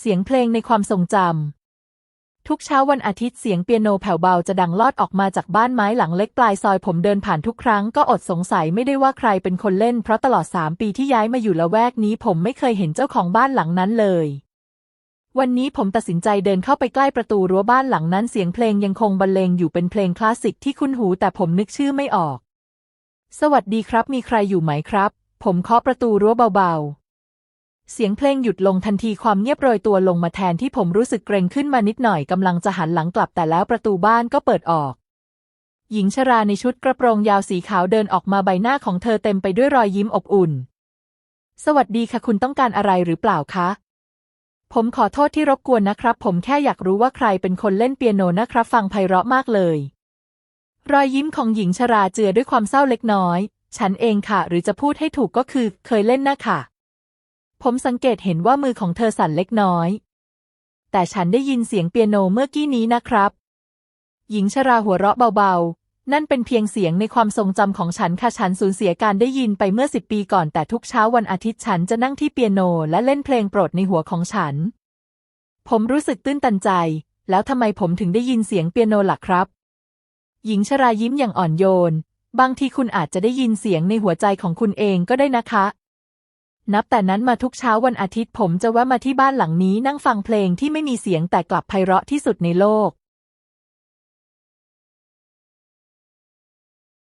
เสียงเพลงในความทรงจำ ทุกเช้าวันอาทิตย์เสียงเปียโนแผ่วเบาจะดังลอดออกมาจากบ้านไม้หลังเล็กปลายซอยผมเดินผ่านทุกครั้งก็อดสงสัยไม่ได้ว่าใครเป็นคนเล่น เพราะตลอดสามปีที่ย้ายมาอยู่ละแวกนี้ผมไม่เคยเห็นเจ้าของบ้านหลังนั้นเลยวันนี้ผมตัดสินใจเดินเข้าไปใกล้ประตูรั้วบ้านหลังนั้นเสียงเพลงยังคงบรรเลงอยู่เป็นเพลงคลาสสิกที่คุ้นหูแต่ผมนึกชื่อไม่ออก สวัสดีครับมีใครอยู่ไหมครับ ผมเคาะประตูรั้วเบาๆ เสียงเพลงหยุดลงทันทีความเงียบโรยตัวลงมาแทนที่ผมรู้สึกเกรงขึ้นมานิดหน่อยกำลังจะหันหลังกลับแต่แล้วประตูบ้านก็เปิดออก หญิงชราในชุดกระโปรงยาวสีขาวเดินออกมาใบหน้าของเธอเต็มไปด้วยรอยยิ้มอบอุ่น สวัสดีค่ะคุณต้องการอะไรหรือเปล่าคะ ผมขอโทษที่รบกวนนะครับ ผมแค่อยากรู้ว่าใครเป็นคนเล่นเปียโนนะครับ ฟังไพเราะมากเลย รอยยิ้มของหญิงชราเจือด้วยความเศร้าเล็กน้อย ฉันเองค่ะ หรือจะพูดให้ถูกก็คือเคยเล่นนะค่ะ ผมสังเกตเห็นว่ามือของเธอสั่นเล็กน้อย แต่ฉันได้ยินเสียงเปียโนเมื่อกี้นี้นะครับ หญิงชราหัวเราะเบาๆ นั่นเป็นเพียงเสียงในความทรงจำของฉันค่ะฉันสูญเสียการได้ยินไปเมื่อสิบปีก่อนแต่ทุกเช้าวันอาทิตย์ฉันจะนั่งที่เปียโนและเล่นเพลงโปรดในหัวของฉัน ผมรู้สึกตื้นตันใจ แล้วทำไมผมถึงได้ยินเสียงเปียโนล่ะครับ หญิงชรายิ้มอย่างอ่อนโยน บางทีคุณอาจจะได้ยินเสียงในหัวใจของคุณเองก็ได้นะคะ นับแต่นั้นมาทุกเช้าวันอาทิตย์ผมจะแวะมาที่บ้านหลังนี้นั่งฟังเพลงที่ไม่มีเสียงแต่กลับไพเราะที่สุดในโลก